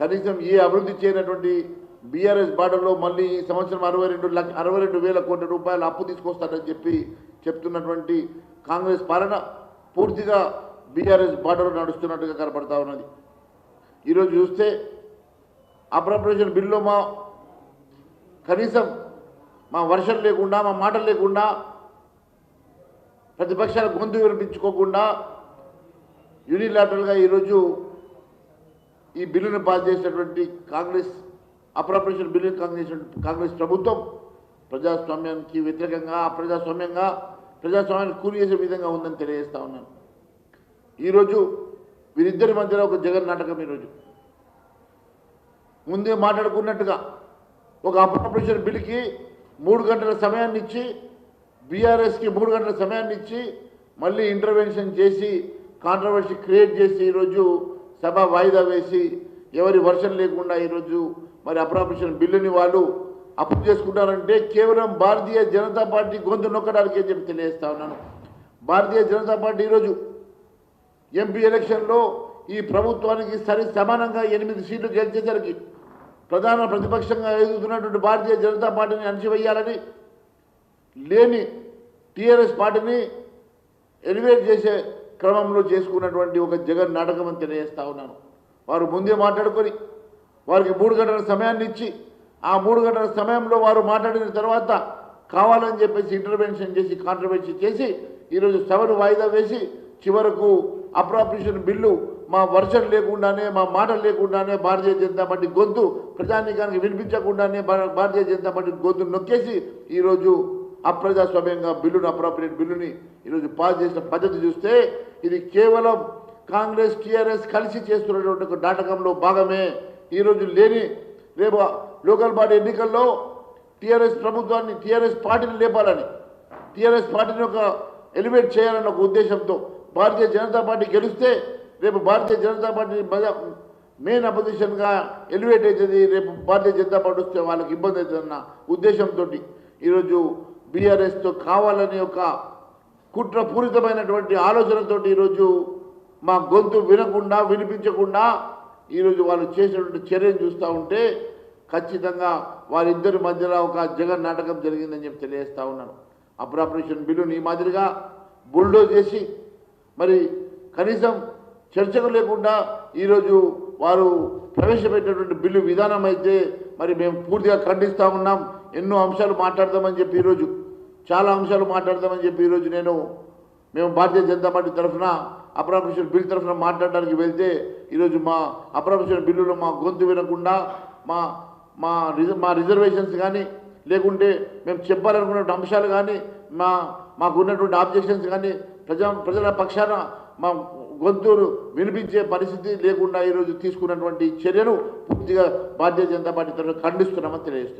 కనీసం ఏ అభివృద్ధి చేయనటువంటి బీఆర్ఎస్ బార్డర్లో మళ్ళీ ఈ సంవత్సరం అరవై రెండు లక్ష అరవై రెండు వేల కోట్ల రూపాయలు అప్పు తీసుకొస్తారని చెప్పి చెప్తున్నటువంటి కాంగ్రెస్ పాలన పూర్తిగా బీఆర్ఎస్ బార్డర్లో నడుస్తున్నట్టుగా కనపడతా ఉన్నది. ఈరోజు చూస్తే అప్రాపరేషన్ బిల్లులో మా కనీసం మా వర్షం లేకుండా మా మాటలు లేకుండా ప్రతిపక్షాల గొంతు వినిపించుకోకుండా యూనిలాటరల్గా ఈరోజు ఈ బిల్లును పాస్ చేసినటువంటి కాంగ్రెస్ అప్రాపరేషన్ బిల్లు కాంగ్రెస్ కాంగ్రెస్ ప్రభుత్వం ప్రజాస్వామ్యానికి వ్యతిరేకంగా ప్రజాస్వామ్యంగా ప్రజాస్వామ్యాన్ని కూలి చేసే విధంగా ఉందని తెలియజేస్తా ఉన్నాను. ఈరోజు వీరిద్దరి మధ్యలో ఒక జగన్ నాటకం ఈరోజు. ముందే మాట్లాడుకున్నట్టుగా ఒక అప్రాపరేషన్ బిల్లుకి మూడు గంటల సమయాన్ని ఇచ్చి బీఆర్ఎస్కి మూడు గంటల సమయాన్ని ఇచ్చి మళ్ళీ ఇంటర్వెన్షన్ చేసి కాంట్రవర్సీ క్రియేట్ చేసి ఈరోజు సభ వాయిదా వేసి ఎవరి వర్షం లేకుండా ఈరోజు మరి అప్రాపరేషన్ బిల్లుని వాళ్ళు అప్పు చేసుకుంటారంటే కేవలం భారతీయ జనతా పార్టీ గొంతు నొక్కడానికి చెప్పి తెలియజేస్తా ఉన్నాను. భారతీయ జనతా పార్టీ ఈరోజు ఎంపీ ఎలక్షన్లో ఈ ప్రభుత్వానికి సరి సమానంగా ఎనిమిది సీట్లు గెలిచేసరికి ప్రధాన ప్రతిపక్షంగా ఎదుగుతున్నటువంటి భారతీయ జనతా పార్టీని అణచివేయాలని లేని టీఆర్ఎస్ పార్టీని ఎలివేట్ చేసే క్రమంలో చేసుకున్నటువంటి ఒక జగన్ నాటకం అని తెలియజేస్తా ఉన్నాను. వారు ముందే మాట్లాడుకొని వారికి మూడు గంటల సమయాన్ని ఇచ్చి ఆ మూడు గంటల సమయంలో వారు మాట్లాడిన తర్వాత కావాలని చెప్పేసి ఇంటర్వెన్షన్ చేసి కాంట్రవర్సీ చేసి ఈరోజు సభను వాయిదా వేసి చివరకు అప్రాపరేషన్ బిల్లు మా వర్షం లేకుండానే మా మాటలు లేకుండానే భారతీయ జనతా పార్టీ గొంతు ప్రజానీకానికి వినిపించకుండానే భారతీయ జనతా పార్టీ గొంతు నొక్కేసి ఈరోజు అప్రజాస్వామ్యంగా బిల్లును అప్రాపరేట్ బిల్లుని ఈరోజు పాస్ చేసిన పద్ధతి చూస్తే ఇది కేవలం కాంగ్రెస్ టీఆర్ఎస్ కలిసి చేస్తున్నటువంటి ఒక నాటకంలో భాగమే. ఈరోజు లేని రేపు లోకల్ బాడీ ఎన్నికల్లో టీఆర్ఎస్ ప్రభుత్వాన్ని టీఆర్ఎస్ పార్టీని లేపాలని టీఆర్ఎస్ పార్టీని ఒక ఎలివేట్ చేయాలన్న ఒక ఉద్దేశంతో భారతీయ జనతా పార్టీ గెలిస్తే రేపు భారతీయ జనతా పార్టీ మెయిన్ అపోజిషన్గా ఎలివేట్ అవుతుంది. రేపు భారతీయ జనతా పార్టీ వస్తే వాళ్ళకి ఇబ్బంది అవుతుందన్న ఉద్దేశంతో ఈరోజు బీఆర్ఎస్తో కావాలని ఒక కుట్రపూరితమైనటువంటి ఆలోచనతో ఈరోజు మా గొంతు వినకుండా వినిపించకుండా ఈరోజు వాళ్ళు చేసినటువంటి చర్యను చూస్తూ ఉంటే ఖచ్చితంగా వారిద్దరి మధ్యలో ఒక జగన్ నాటకం జరిగిందని చెప్పి తెలియజేస్తూ ఉన్నాను. అప్రాపరేషన్ బిల్లుని ఈ మాదిరిగా బుల్డో చేసి మరి కనీసం చర్చకు లేకుండా ఈరోజు వారు ప్రవేశపెట్టినటువంటి బిల్లు విధానం అయితే మరి మేము పూర్తిగా ఖండిస్తూ ఉన్నాం. ఎన్నో అంశాలు మాట్లాడదామని చెప్పి ఈరోజు చాలా అంశాలు మాట్లాడదామని చెప్పి ఈరోజు నేను మేము భారతీయ జనతా పార్టీ తరఫున అప్రాపరేషన్ బిల్ తరఫున మాట్లాడడానికి వెళ్తే ఈరోజు మా అప్రాపరేషన్ బిల్లులో మా గొంతు వినకుండా మా మా రిజ మా రిజర్వేషన్స్ కానీ లేకుంటే మేము చెప్పాలనుకున్న అంశాలు కానీ మా మాకు ఉన్నటువంటి ఆబ్జెక్షన్స్ కానీ ప్రజా ప్రజల పక్షాన మా గొంతును వినిపించే పరిస్థితి లేకుండా ఈరోజు తీసుకున్నటువంటి చర్యను పూర్తిగా భారతీయ జనతా పార్టీ తరఫున ఖండిస్తున్నామని తెలియజేస్తున్నాం.